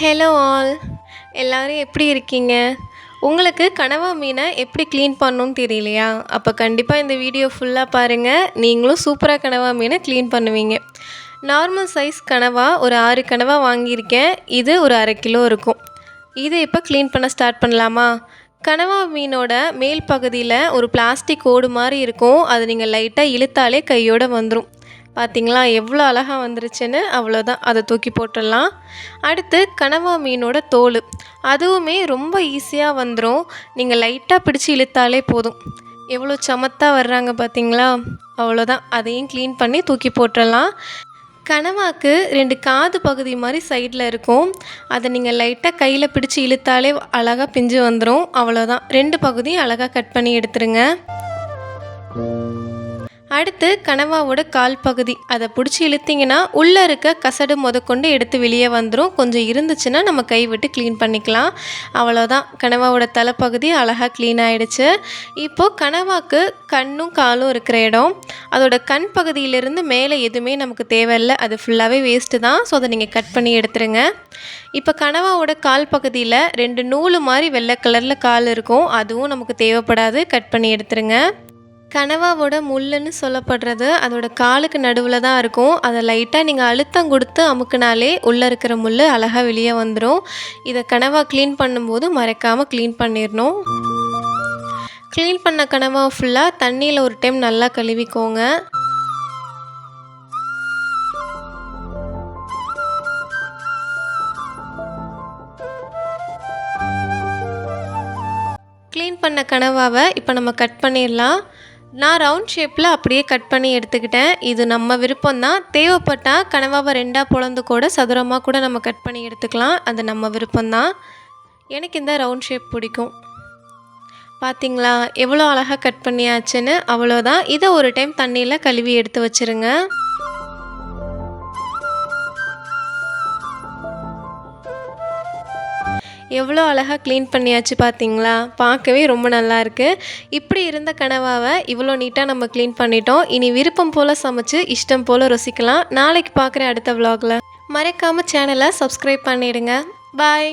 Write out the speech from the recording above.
Hello all எல்லோரும் எப்படி இருக்கீங்க? உங்களுக்கு கனவா மீனை எப்படி க்ளீன் பண்ணணும்னு தெரியலையா? அப்போ கண்டிப்பாக இந்த வீடியோ ஃபுல்லாக பாருங்கள் நீங்களும் சூப்பராக கனவா மீனை க்ளீன் பண்ணுவீங்க. நார்மல் சைஸ் கனவா ஒரு ஆறு கனவா வாங்கியிருக்கேன். இது ஒரு அரை கிலோ இருக்கும். இது இப்போ க்ளீன் பண்ண ஸ்டார்ட் பண்ணலாமா? கனவா மீனோட மேல் பகுதியில் ஒரு பிளாஸ்டிக் ஓடு மாதிரி இருக்கும். அது நீங்கள் லைட்டாக இழுத்தாலே கையோடு வந்துடும் பார்த்தீங்களா எவ்வளோ அழகாக வந்துருச்சுன்னு அவ்வளோதான் அதை தூக்கி போட்டுடலாம். அடுத்து கனவா மீனோட தோல். அதுவுமே ரொம்ப ஈஸியாக வந்துடும் நீங்கள் லைட்டாக பிடிச்சி இழுத்தாலே போதும். எவ்வளோ சமத்தாக வர்றாங்க பார்த்தீங்களா அவ்வளோதான் அதையும் க்ளீன் பண்ணி தூக்கி போட்டுடலாம். கனவாக்கு ரெண்டு காது பகுதி மாதிரி சைடில் இருக்கும். அதை நீங்கள் லைட்டாக கையில் பிடிச்சி இழுத்தாலே அழகாக பிஞ்சு வந்துடும் அவ்வளோதான் ரெண்டு பகுதியும் அழகாக கட் பண்ணி எடுத்துருங்க. அடுத்து கனவாவோட கால் பகுதி. அதை பிடிச்சி இழுத்திங்கன்னா உள்ளே இருக்க கசடு முதற்கொண்டு எடுத்து வெளியே வந்துடும் கொஞ்சம் இருந்துச்சுன்னா நம்ம கை விட்டு க்ளீன் பண்ணிக்கலாம். அவ்வளோதான் கனவாவோட தலைப்பகுதி அழகாக க்ளீன் ஆகிடுச்சு இப்போது கனவாக்கு கண்ணும் காலும் இருக்கிற இடம். அதோட கண் பகுதியிலிருந்து மேலே எதுவுமே நமக்கு தேவையில்லை. அது ஃபுல்லாகவே வேஸ்ட்டு தான். ஸோ அதை நீங்கள் கட் பண்ணி எடுத்துருங்க. இப்போ கனவாவோட கால் பகுதியில் ரெண்டு நூலு மாதிரி வெள்ளை கலரில் கால் இருக்கும். அதுவும் நமக்கு தேவைப்படாது. கட் பண்ணி எடுத்துருங்க. கனவாவோட முள்ளுன்னு சொல்லப்படுறது அதோட காலுக்கு நடுவில் தான் இருக்கும். அதை லைட்டாக நீங்கள் அழுத்தம் கொடுத்து அமுக்குனாலே உள்ளே இருக்கிற முள் அழகாக வெளியே வந்துடும் இதை கனவா க்ளீன் பண்ணும்போது மறைக்காமல் க்ளீன் பண்ணிடணும் க்ளீன் பண்ண கனவா ஃபுல்லாக தண்ணியில் ஒரு டைம் நல்லா கழுவிக்கோங்க. க்ளீன் பண்ண கனவாவை இப்போ நம்ம கட் பண்ணிடலாம் நான் ரவுண்ட் ஷேப்பில் அப்படியே கட் பண்ணி எடுத்துக்கிட்டேன். இது நம்ம விருப்பம் தான் தேவைப்பட்டால் கனவாவை ரெண்டாக பொழந்து கூட சதுரமாக கூட நம்ம கட் பண்ணி எடுத்துக்கலாம். அது நம்ம விருப்பம்தான். எனக்கு இந்த ரவுண்ட் ஷேப் பிடிக்கும். பார்த்திங்களா எவ்வளோ அழகாக கட் பண்ணியாச்சுன்னு. அவ்வளோதான் இதை ஒரு டைம் தண்ணியில் கழுவி எடுத்து வச்சுருங்க. எவ்வளோ அழகாக க்ளீன் பண்ணியாச்சு பார்த்தீங்களா பார்க்கவே ரொம்ப நல்லா இருக்குது இப்படி இருந்த கனவாவை இவ்வளோ நீட்டாக நம்ம க்ளீன் பண்ணிட்டோம். இனி விருப்பம் போல் சமைச்சு இஷ்டம் போல் ருசிக்கலாம். நாளைக்கு பார்க்குறேன் அடுத்த விலாகில் மறக்காமல் சேனலை சப்ஸ்கிரைப் பண்ணிவிடுங்க பாய்